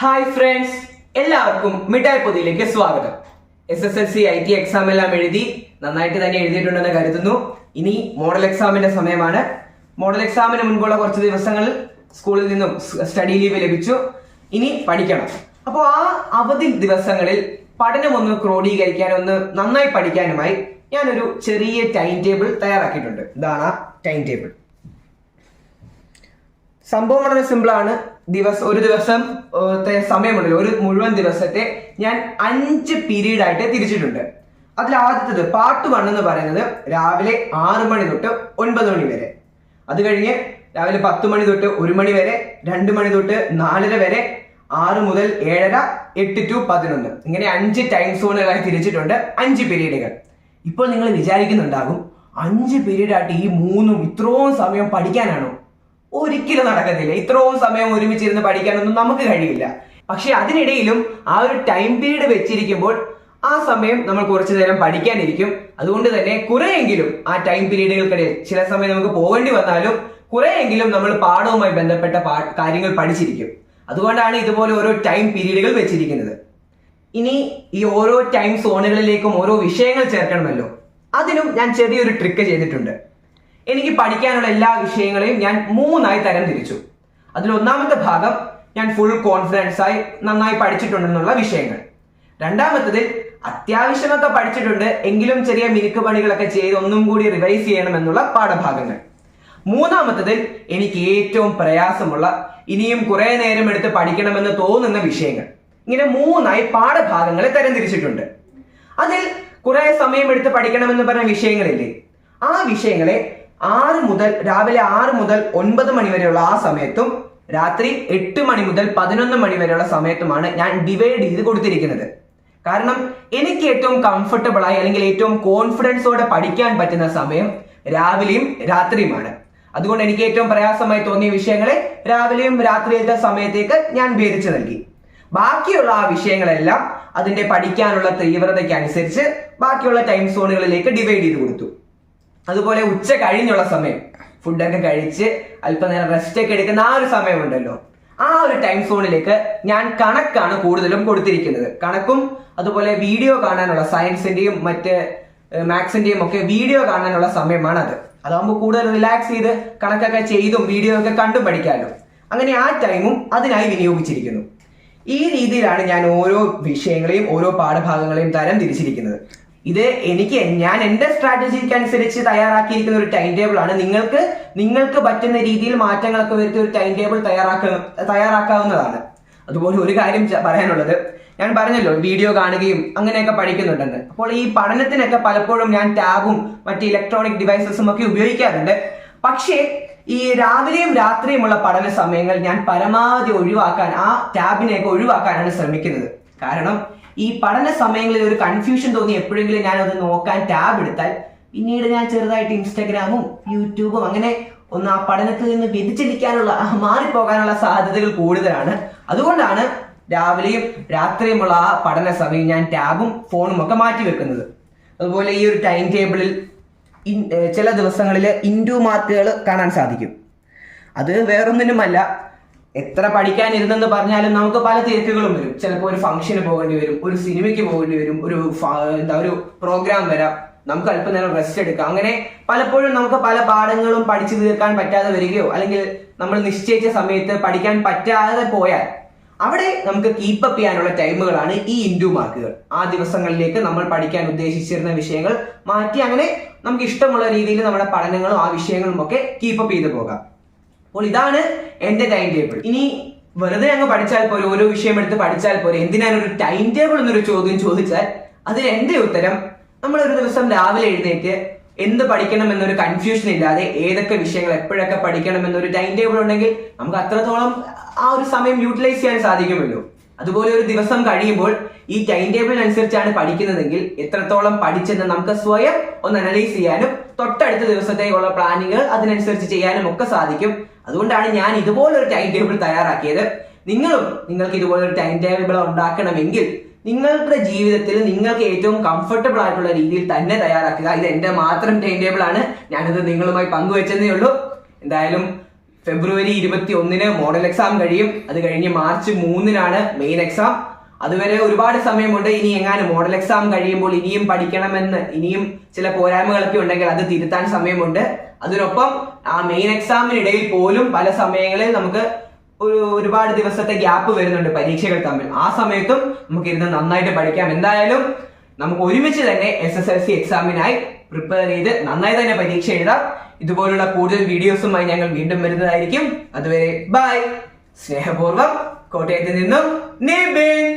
Hi friends എല്ലാവർക്കും മിഠായി പൊതിയിലേക്ക് സ്വാഗതം. S S L C I T exam എല്ലാം എഴുതി നന്നായിട്ട് തന്നെ എഴുതിയിട്ടുണ്ടെന്ന് കരുതുന്നു. ഇനി മോഡൽ എക്സാമിന്റെ സമയമാണ്. മോഡൽ എക്സാമിന് മുൻപുള്ള കുറച്ച് ദിവസങ്ങളിൽ സ്കൂളിൽ നിന്നും സ്റ്റഡി ലീവ് ലഭിച്ചു. ഇനി പഠിക്കണം. അപ്പോൾ ആ അവധി ദിവസങ്ങളിൽ പഠനം ഒന്ന് ക്രോഡീകരിക്കാൻ ഒന്ന് നന്നായി പഠിക്കാനുമായി ഞാനൊരു ചെറിയ ടൈം ടേബിൾ തയ്യാറാക്കിയിട്ടുണ്ട്. ഇതാണ് ആ ടൈം ടേബിൾ സംഭവം വളരെ സിമ്പിൾ ആണ്. ദിവസം ഒരു ദിവസം സമയമുണ്ടല്ലോ ഒരു മുഴുവൻ ദിവസത്തെ ഞാൻ അഞ്ച് പീരീഡ് ആയിട്ട് തിരിച്ചിട്ടുണ്ട്. അതിൽ ആദ്യത്തത് പാർട്ട് വൺ എന്ന് പറയുന്നത് രാവിലെ ആറ് മണി തൊട്ട് ഒൻപത് മണി വരെ. അത് കഴിഞ്ഞ് രാവിലെ പത്ത് മണി തൊട്ട് ഒരു മണി വരെ രണ്ട് മണി തൊട്ട് നാലര വരെ ആറ് മുതൽ ഏഴര എട്ട് ടു പതിനൊന്ന്. ഇങ്ങനെ അഞ്ച് ടൈം സോണുകളായി തിരിച്ചിട്ടുണ്ട് അഞ്ച് പീരീഡുകൾ. ഇപ്പോൾ നിങ്ങൾ വിചാരിക്കുന്നുണ്ടാകും അഞ്ച് പീരീഡ് ആയിട്ട് ഈ മൂന്നും ഇത്രയും സമയം പഠിക്കാനാണോ? ഒരിക്കലും നടക്കത്തില്ല. ഇത്രയും സമയം ഒരുമിച്ചിരുന്ന് പഠിക്കാനൊന്നും നമുക്ക് കഴിയില്ല. പക്ഷെ അതിനിടയിലും ആ ഒരു ടൈം പീരീഡ് വെച്ചിരിക്കുമ്പോൾ ആ സമയം നമ്മൾ കുറച്ചു നേരം പഠിക്കാനിരിക്കും. അതുകൊണ്ട് തന്നെ കുറെയെങ്കിലും ആ ടൈം പീരീഡുകൾക്കിടയിൽ ചില സമയം നമുക്ക് പോകേണ്ടി വന്നാലും കുറെയെങ്കിലും നമ്മൾ പാഠവുമായി ബന്ധപ്പെട്ട കാര്യങ്ങൾ പഠിച്ചിരിക്കും. അതുകൊണ്ടാണ് ഇതുപോലെ ഓരോ ടൈം പീരീഡുകൾ വെച്ചിരിക്കുന്നത്. ഇനി ഈ ഓരോ ടൈം സോണുകളിലേക്കും ഓരോ വിഷയങ്ങൾ ചേർക്കണമല്ലോ. അതിനും ഞാൻ ചെറിയൊരു ട്രിക്ക് ചെയ്തിട്ടുണ്ട്. എനിക്ക് പഠിക്കാനുള്ള എല്ലാ വിഷയങ്ങളെയും ഞാൻ മൂന്നായി തരം തിരിച്ചു. അതിൽ ഒന്നാമത്തെ ഭാഗം ഞാൻ ഫുൾ കോൺഫിഡൻസ് ആയി നന്നായി പഠിച്ചിട്ടുണ്ടെന്നുള്ള വിഷയങ്ങൾ. രണ്ടാമത്തതിൽ അത്യാവശ്യമൊക്കെ പഠിച്ചിട്ടുണ്ട് എങ്കിലും ചെറിയ മിനുക്ക് പണികളൊക്കെ ചെയ്ത് ഒന്നും കൂടി റിവൈസ് ചെയ്യണം എന്നുള്ള പാഠഭാഗങ്ങൾ. മൂന്നാമത്തതിൽ എനിക്ക് ഏറ്റവും പ്രയാസമുള്ള ഇനിയും കുറെ നേരം എടുത്ത് പഠിക്കണമെന്ന് തോന്നുന്ന വിഷയങ്ങൾ. ഇങ്ങനെ മൂന്നായി പാഠഭാഗങ്ങളെ തരംതിരിച്ചിട്ടുണ്ട് അതിൽ കുറെ സമയം എടുത്ത് പഠിക്കണമെന്ന് പറഞ്ഞ വിഷയങ്ങളില്ലേ ആ വിഷയങ്ങളെ ആറ് മുതൽ രാവിലെ ആറ് മുതൽ ഒൻപത് മണി വരെയുള്ള ആ സമയത്തും രാത്രി എട്ട് മണി മുതൽ പതിനൊന്ന് മണി വരെയുള്ള സമയത്തുമാണ് ഞാൻ ഡിവൈഡ് ചെയ്ത് കൊടുത്തിരിക്കുന്നത്. കാരണം എനിക്ക് ഏറ്റവും കംഫർട്ടബിൾ ആയി അല്ലെങ്കിൽ ഏറ്റവും കോൺഫിഡൻസോടെ പഠിക്കാൻ പറ്റുന്ന സമയം രാവിലെയും രാത്രിയുമാണ്. അതുകൊണ്ട് എനിക്ക് ഏറ്റവും പ്രയാസമായി തോന്നിയ വിഷയങ്ങളെ രാവിലെയും രാത്രിയിലത്തെ സമയത്തേക്ക് ഞാൻ ഭേദിച്ചു നൽകി. ബാക്കിയുള്ള ആ വിഷയങ്ങളെല്ലാം അതിന്റെ പഠിക്കാനുള്ള തീവ്രതയ്ക്ക് അനുസരിച്ച് ബാക്കിയുള്ള ടൈം സോണുകളിലേക്ക് ഡിവൈഡ് ചെയ്ത് കൊടുത്തു. അതുപോലെ ഉച്ച കഴിഞ്ഞുള്ള സമയം. ഫുഡൊക്കെ കഴിച്ച് അല്പനേരം റെസ്റ്റ് ഒക്കെ എടുക്കുന്ന ആ ഒരു സമയമുണ്ടല്ലോ. ആ ഒരു ടൈം സോണിലേക്ക് ഞാൻ കണക്കാണ് കൂടുതലും കൊടുത്തിരിക്കുന്നത്. കണക്കും അതുപോലെ വീഡിയോ കാണാനുള്ള സയൻസിന്റെയും മറ്റ് മാത്സിന്റെയും ഒക്കെ വീഡിയോ കാണാനുള്ള സമയമാണ് അത് അതാകുമ്പോൾ കൂടുതൽ റിലാക്സ് ചെയ്ത് കണക്കൊക്കെ ചെയ്തും വീഡിയോ ഒക്കെ കണ്ടും പഠിക്കാമല്ലോ അങ്ങനെ ആ ടൈമും അതിനായി വിനിയോഗിച്ചിരിക്കുന്നു. ഈ രീതിയിലാണ് ഞാൻ ഓരോ വിഷയങ്ങളെയും ഓരോ പാഠഭാഗങ്ങളെയും തരം തിരിച്ചിരിക്കുന്നത്. ഇത് എനിക്ക് ഞാൻ എന്റെ സ്ട്രാറ്റജിക്ക് അനുസരിച്ച് തയ്യാറാക്കിയിരിക്കുന്ന ഒരു ടൈം ടേബിൾ ആണ്. നിങ്ങൾക്ക് നിങ്ങൾക്ക് പറ്റുന്ന രീതിയിൽ മാറ്റങ്ങളൊക്കെ വരുത്തിയ ഒരു ടൈം ടേബിൾ തയ്യാറാക്ക തയ്യാറാക്കാവുന്നതാണ്. അതുപോലെ ഒരു കാര്യം പറയാനുള്ളത്. ഞാൻ പറഞ്ഞല്ലോ വീഡിയോ കാണുകയും അങ്ങനെയൊക്കെ പഠിക്കുന്നുണ്ടെന്ന്. അപ്പോൾ ഈ പഠനത്തിനൊക്കെ പലപ്പോഴും ഞാൻ ടാബും മറ്റ് ഇലക്ട്രോണിക് ഡിവൈസസും ഒക്കെ ഉപയോഗിക്കാറുണ്ട്. പക്ഷേ ഈ രാവിലെയും രാത്രിയുമുള്ള പഠന സമയങ്ങൾ ഞാൻ പരമാവധി ഒഴിവാക്കാൻ ആ ടാബിനെയൊക്കെ ഒഴിവാക്കാനാണ് ശ്രമിക്കുന്നത്. കാരണം ഈ പഠന സമയങ്ങളിൽ ഒരു കൺഫ്യൂഷൻ തോന്നി എപ്പോഴെങ്കിലും ഞാൻ അത് നോക്കാൻ ടാബ് എടുത്താൽ പിന്നീട് ഞാൻ ചെറുതായിട്ട് ഇൻസ്റ്റാഗ്രാമും യൂട്യൂബും അങ്ങനെ ഒന്ന് ആ പഠനത്തിൽ നിന്ന് വ്യതിചലിക്കാനുള്ള മാറിപ്പോകാനുള്ള സാധ്യതകൾ കൂടുതലാണ്. അതുകൊണ്ടാണ് രാവിലെയും രാത്രിയുമുള്ള ആ പഠന സമയം ഞാൻ ടാബും ഫോണും ഒക്കെ മാറ്റി വെക്കുന്നത്. അതുപോലെ ഈ ഒരു ടൈം ടേബിളിൽ ചില ദിവസങ്ങളിൽ ഇൻഡു മാർക്കുകൾ കാണാൻ സാധിക്കും. അത് വേറൊന്നിനുമല്ല എത്ര പഠിക്കാനിരുന്നെന്ന് പറഞ്ഞാലും നമുക്ക് പല തിരക്കുകളും വരും. ചിലപ്പോൾ ഒരു ഫംഗ്ഷന് പോകേണ്ടി വരും ഒരു സിനിമയ്ക്ക് പോകേണ്ടി വരും ഒരു എന്താ ഒരു പ്രോഗ്രാം വരാം. നമുക്ക് അല്പനേരം റെസ്റ്റ് എടുക്കാം. അങ്ങനെ പലപ്പോഴും നമുക്ക് പല പാഠങ്ങളും പഠിച്ചു തീർക്കാൻ പറ്റാതെ വരികയോ അല്ലെങ്കിൽ നമ്മൾ നിശ്ചയിച്ച സമയത്ത് പഠിക്കാൻ പറ്റാതെ പോയാൽ അവിടെ നമുക്ക് കീപ്പ് അപ്പ് ചെയ്യാനുള്ള ടൈമുകളാണ് ഈ ഇൻഡു മാർക്കുകൾ ആ ദിവസങ്ങളിലേക്ക് നമ്മൾ പഠിക്കാൻ ഉദ്ദേശിച്ചിരുന്ന വിഷയങ്ങൾ മാറ്റി അങ്ങനെ നമുക്ക് ഇഷ്ടമുള്ള രീതിയിൽ നമ്മുടെ പഠനങ്ങളും ആ വിഷയങ്ങളും ഒക്കെ കീപ്പ് ചെയ്തു ചെയ്ത് പോകാം. അപ്പോൾ ഇതാണ് എന്റെ ടൈം ടേബിൾ ഇനി വെറുതെ അങ്ങ് പഠിച്ചാൽ പോരെ ഓരോ വിഷയം എടുത്ത് പഠിച്ചാൽ പോരെ. എന്തിനാണ് ഒരു ടൈം ടേബിൾ എന്നൊരു ചോദ്യം ചോദിച്ചാൽ അതിന് എന്റെ ഉത്തരം നമ്മൾ ഒരു ദിവസം രാവിലെ എഴുന്നേറ്റ് എന്ത് പഠിക്കണം എന്നൊരു കൺഫ്യൂഷൻ ഇല്ലാതെ ഏതൊക്കെ വിഷയങ്ങൾ എപ്പോഴൊക്കെ പഠിക്കണം എന്നൊരു ടൈം ടേബിൾ ഉണ്ടെങ്കിൽ നമുക്ക് അത്രത്തോളം ആ ഒരു സമയം യൂട്ടിലൈസ് ചെയ്യാൻ സാധിക്കുമല്ലോ. അതുപോലെ ഒരു ദിവസം കഴിയുമ്പോൾ ഈ ടൈം ടേബിൾ അനുസരിച്ചാണ് പഠിക്കുന്നതെങ്കിൽ എത്രത്തോളം പഠിച്ചെന്ന് നമുക്ക് സ്വയം ഒന്ന് അനലൈസ് ചെയ്യാനും തൊട്ടടുത്ത ദിവസത്തേക്കുള്ള പ്ലാനിങ്ങുകൾ അതിനനുസരിച്ച് ചെയ്യാനും ഒക്കെ സാധിക്കും. അതുകൊണ്ടാണ് ഞാൻ ഇതുപോലൊരു ടൈം ടേബിൾ തയ്യാറാക്കിയത്. നിങ്ങളും നിങ്ങൾക്ക് ഇതുപോലൊരു ടൈം ടേബിൾ ഉണ്ടാക്കണമെങ്കിൽ നിങ്ങളുടെ ജീവിതത്തിൽ നിങ്ങൾക്ക് ഏറ്റവും കംഫർട്ടബിൾ ആയിട്ടുള്ള രീതിയിൽ തന്നെ തയ്യാറാക്കുക. ഇത് എന്റെ മാത്രം ടൈം ടേബിൾ ആണ്. ഞാനിത് നിങ്ങളുമായി പങ്കുവെച്ചതേ ഉള്ളൂ. എന്തായാലും ഫെബ്രുവരി ഇരുപത്തി ഒന്നിന് മോഡൽ എക്സാം കഴിയും. അത് കഴിഞ്ഞ് മാർച്ച് മൂന്നിനാണ് മെയിൻ എക്സാം അതുവരെ ഒരുപാട് സമയമുണ്ട്. ഇനി എങ്ങാനും മോഡൽ എക്സാം കഴിയുമ്പോൾ ഇനിയും പഠിക്കണമെന്ന് ഇനിയും ചില പോരായ്മകളൊക്കെ ഉണ്ടെങ്കിൽ അത് തിരുത്താൻ സമയമുണ്ട്. അതിനൊപ്പം ആ മെയിൻ എക്സാമിനിടയിൽ പോലും പല സമയങ്ങളിൽ നമുക്ക് ഒരു ഒരുപാട് ദിവസത്തെ ഗ്യാപ്പ് വരുന്നുണ്ട് പരീക്ഷകൾ തമ്മിൽ. ആ സമയത്തും നമുക്ക് ഇരുന്ന് നന്നായിട്ട് പഠിക്കാം. എന്തായാലും നമുക്ക് ഒരുമിച്ച് തന്നെ എസ് എസ് എൽ സി എക്സാമിനായി പ്രിപ്പയർ ചെയ്ത് നന്നായി തന്നെ പരീക്ഷ എഴുതാം. ഇതുപോലുള്ള കൂടുതൽ വീഡിയോസുമായി ഞങ്ങൾ വീണ്ടും വരുന്നതായിരിക്കും. അതുവരെ ബൈ స్నేహపూర్వం కోటైతే నిన్ను నీ బీన్